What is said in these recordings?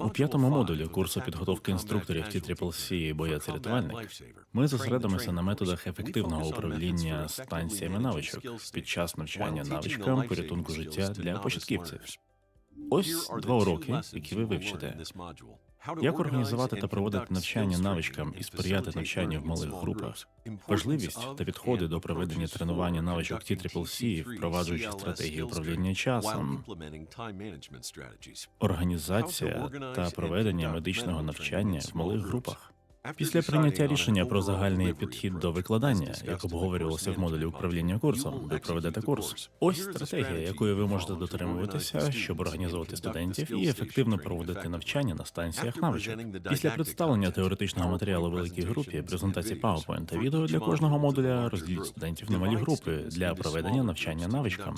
У п'ятому модулі курсу підготовки інструкторів TCCC боєць рятувальник. Ми зосередимося на методах ефективного управління станціями навичок під час навчання навичкам порятунку життя для початківців. Ось два уроки, які ви вивчите. Як організувати та проводити навчання навичкам і сприяти навчанню в малих групах, важливість та підходи до проведення тренування навичок TCCC, впроваджуючи стратегії управління часом, організація та проведення медичного навчання в малих групах. Після прийняття рішення про загальний підхід до викладання, як обговорювалося в модулі управління курсом, ви проведете курс. Ось стратегія, якої ви можете дотримуватися, щоб організовувати студентів і ефективно проводити навчання на станціях навичок. Після представлення теоретичного матеріалу великій групі, презентації PowerPoint та відео для кожного модуля розділіть студентів на малі групи для проведення навчання навичкам.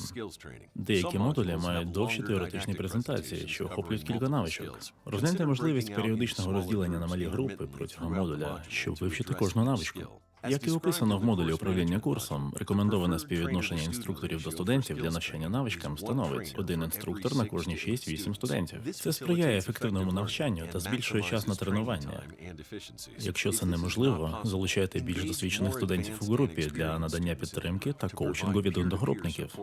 Деякі модулі мають довші теоретичні презентації, що охоплюють кілька навичок. Розгляньте можливість періодичного розділення на малі групи протягом модуля, щоб вивчити кожну навичку. Як і описано в модулі управління курсом, рекомендоване співвідношення інструкторів до студентів для навчання навичкам становить один інструктор на кожні 6-8 студентів. Це сприяє ефективному навчанню та збільшує час на тренування. Якщо це неможливо, залучайте більш досвідчених студентів у групі для надання підтримки та коучингу від одногрупників.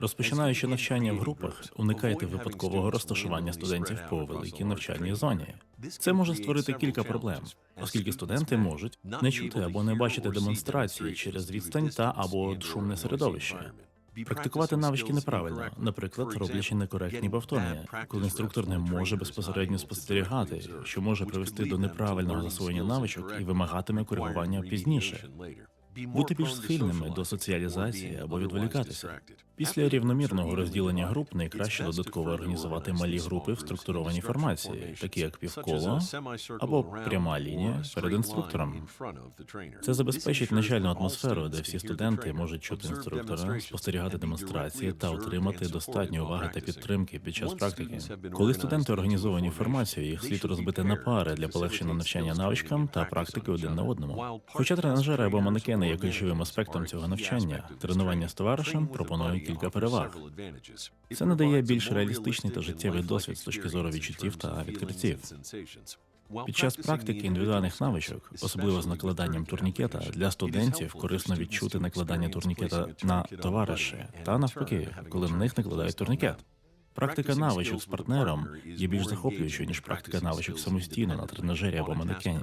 Розпочинаючи навчання в групах, уникайте випадкового розташування студентів по великій навчальній зоні. Це може створити кілька проблем, оскільки студенти можуть не чути або не бачити демонстрації через відстань та або шумне середовище. Практикувати навички неправильно, наприклад, роблячи некоректні повторення, коли інструктор не може безпосередньо спостерігати, що може привести до неправильного засвоєння навичок і вимагатиме коригування пізніше. Бути більш схильними до соціалізації або відволікатися. Після рівномірного розділення груп найкраще додатково організувати малі групи в структурованій формації, такі як півколо або пряма лінія перед інструктором. Це забезпечить начальну атмосферу, де всі студенти можуть чути інструктора, спостерігати демонстрації та отримати достатньо уваги та підтримки під час практики. Коли студенти організовані формацію, їх слід розбити на пари для полегшення навчання навичкам та практики один на одному. Хоча тренажери або манекени є ключовим аспектом цього навчання, тренування з товаришем пропонує кілька переваг. Це надає більш реалістичний та життєвий досвід з точки зору відчуттів та відкриттів. Під час практики індивідуальних навичок, особливо з накладанням турнікета, для студентів корисно відчути накладання турнікета на товариша та навпаки, коли на них накладають турнікет. Практика навичок з партнером є більш захоплюючою, ніж практика навичок самостійно на тренажері або манекені.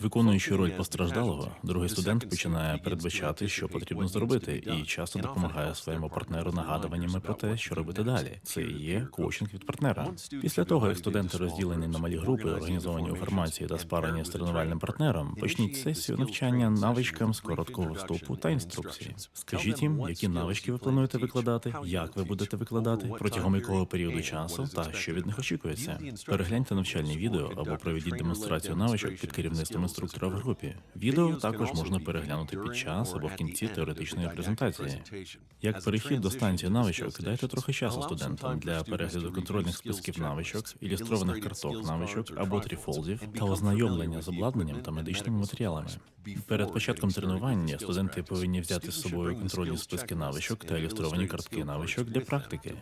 Виконуючи роль постраждалого, другий студент починає передбачати, що потрібно зробити, і часто допомагає своєму партнеру нагадуваннями про те, що робити далі. Це і є коучинг від партнера. Після того, як студенти розділені на малі групи, організовані у формації та спарені з тренувальним партнером, почніть сесію навчання навичкам з короткого вступу та інструкції. Скажіть їм, які навички ви плануєте викладати, як ви будете викладати, протягом якого періоду часу та що від них очікується. Перегляньте навчальні відео або проведіть демонстрацію навичок під керівництвом інструктора в групі. Відео також можна переглянути під час або в кінці теоретичної презентації. Як перехід до станції навичок, дайте трохи часу студентам для перегляду контрольних списків навичок, ілюстрованих карток навичок або тріфолдів та ознайомлення з обладнанням та медичними матеріалами. Перед початком тренування студенти повинні взяти з собою контрольні списки навичок та ілюстровані картки навичок для практики.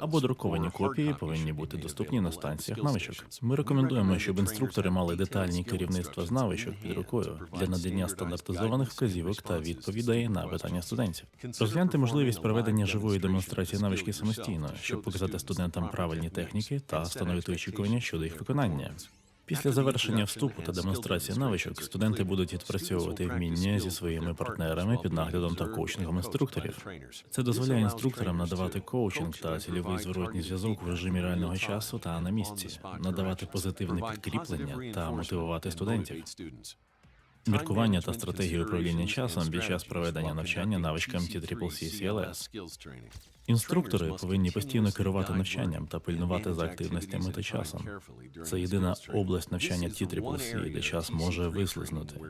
Або друковані копії повинні бути доступні на станціях навичок. Ми рекомендуємо, щоб інструктори мали детальні керівництва з навичок під рукою для надання стандартизованих вказівок та відповідей на питання студентів. Розгляньте можливість проведення живої демонстрації навички самостійно, щоб показати студентам правильні техніки та встановити очікування щодо їх виконання. Після завершення вступу та демонстрації навичок студенти будуть відпрацьовувати вміння зі своїми партнерами під наглядом та коучингом інструкторів. Це дозволяє інструкторам надавати коучинг та цільовий зворотній зв'язок в режимі реального часу та на місці, надавати позитивне підкріплення та мотивувати студентів. Міркування та стратегії управління часом під час проведення навчання навичкам TCCC CLS. Інструктори повинні постійно керувати навчанням та пильнувати за активностями та часом. Це єдина область навчання TCCC, де час може вислизнути.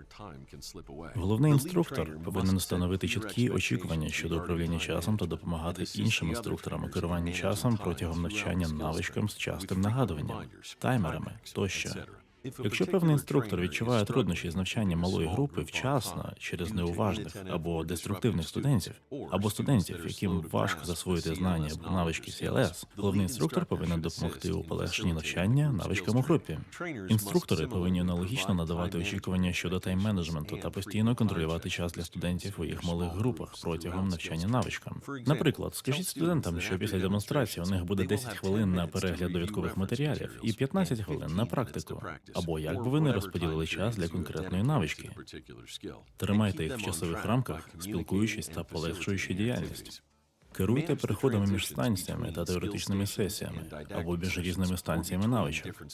Головний інструктор повинен встановити чіткі очікування щодо управління часом та допомагати іншим інструкторам у керуванні часом протягом навчання навичкам з частим нагадуванням, таймерами тощо. Якщо певний інструктор відчуває труднощі з навчанням малої групи вчасно через неуважних або деструктивних студентів, або студентів, яким важко засвоїти знання або навички CLS, головний інструктор повинен допомогти у полегшенні навчання навичкам у групі. Інструктори повинні аналогічно надавати очікування щодо тайм-менеджменту та постійно контролювати час для студентів у їх малих групах протягом навчання навичкам. Наприклад, скажіть студентам, що після демонстрації у них буде 10 хвилин на перегляд довідкових матеріалів і 15 хвилин на практику. Або як би ви не розподілили час для конкретної навички. Тримайте їх в часових рамках, спілкуючись та полегшуючи діяльність. Керуйте переходами між станціями та теоретичними сесіями або між різними станціями навичок.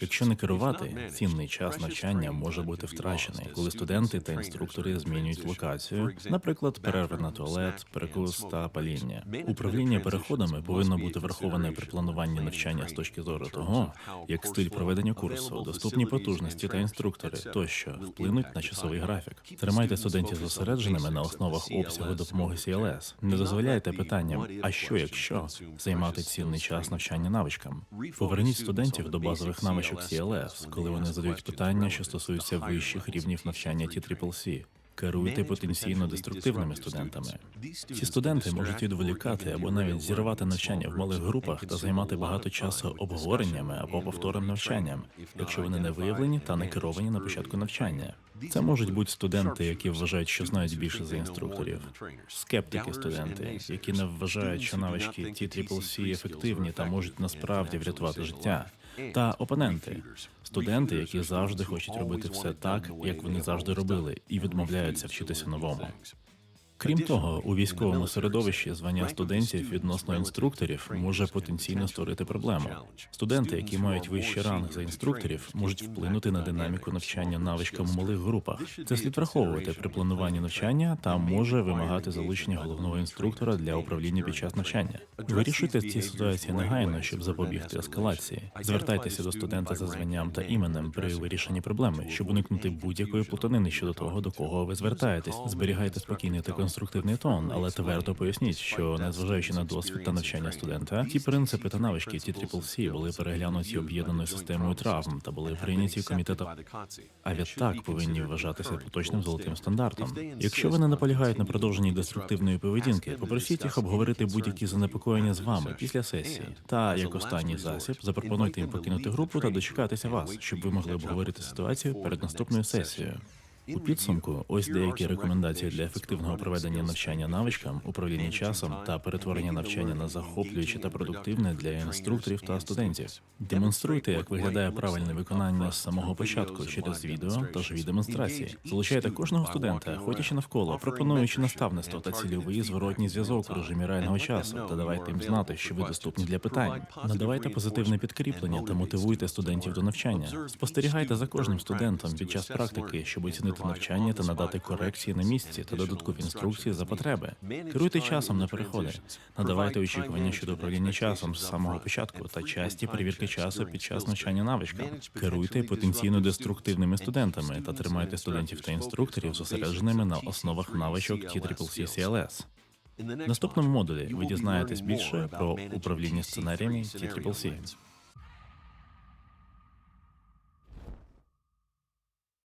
Якщо не керувати, цінний час навчання може бути втрачений, коли студенти та інструктори змінюють локацію, наприклад, перерви на туалет, перекус та паління. Управління переходами повинно бути враховане при плануванні навчання з точки зору того, як стиль проведення курсу, доступні потужності та інструктори тощо вплинуть на часовий графік. Тримайте студентів зосередженими на основах обсягу допомоги CLS. Не дозволяйте питанням, а що якщо займати цінний час навчання навичкам? Поверніть студентів до базових навичок CLS, коли вони задають питання, що стосуються вищих рівнів навчання TCCC. Керуйте потенційно деструктивними студентами. Ці студенти можуть відволікати або навіть зірвати навчання в малих групах та займати багато часу обговореннями або повторним навчанням, якщо вони не виявлені та не керовані на початку навчання. Це можуть бути студенти, які вважають, що знають більше за інструкторів, скептики студенти, які не вважають, що навички TCCC ефективні та можуть насправді врятувати життя, та опоненти, студенти, які завжди хочуть робити все так, як вони завжди робили, і відмовляються вчитися новому. Крім того, у військовому середовищі звання студентів відносно інструкторів може потенційно створити проблему. Студенти, які мають вищий ранг за інструкторів, можуть вплинути на динаміку навчання навичкам у малих групах. Це слід враховувати при плануванні навчання та може вимагати залучення головного інструктора для управління під час навчання. Вирішуйте ці ситуації негайно, щоб запобігти ескалації. Звертайтеся до студента за званням та іменем при вирішенні проблеми, щоб уникнути будь-якої плутанини щодо того, до кого ви звертаєтесь. Зберігайте спокійний та конструктивний тон, але твердо поясніть, що незважаючи на досвід та навчання студента, ті принципи та навички TCCC були переглянуті об'єднаною системою травм та були прийняті комітетом. А відтак повинні вважатися поточним золотим стандартом. Якщо вони наполягають на продовженні деструктивної поведінки, попросіть їх обговорити будь-які занепокоєння з вами після сесії. Та як останній засіб, запропонуйте їм покинути групу та дочекатися вас, щоб ви могли обговорити ситуацію перед наступною сесією. У підсумку, ось деякі рекомендації для ефективного проведення навчання навичкам, управління часом та перетворення навчання на захоплююче та продуктивне для інструкторів та студентів. Демонструйте, як виглядає правильне виконання з самого початку через відео та живі демонстрації. Залучайте кожного студента, ходячи навколо, пропонуючи наставництво та цільовий зворотній зв'язок у режимі реального часу, та давайте їм знати, що ви доступні для питань. Надавайте позитивне підкріплення та мотивуйте студентів до навчання. Спостерігайте за кожним студентом під час практики, щоб оцінити навчання та надати корекції на місці та додаткові інструкції за потреби. Керуйте часом на переходи. Надавайте очікування щодо управління часом з самого початку та часті перевірки часу під час навчання навичкам. Керуйте потенційно деструктивними студентами та тримайте студентів та інструкторів зосередженими на основах навичок TCCC CLS. В наступному модулі ви дізнаєтесь більше про управління сценаріями TCCC.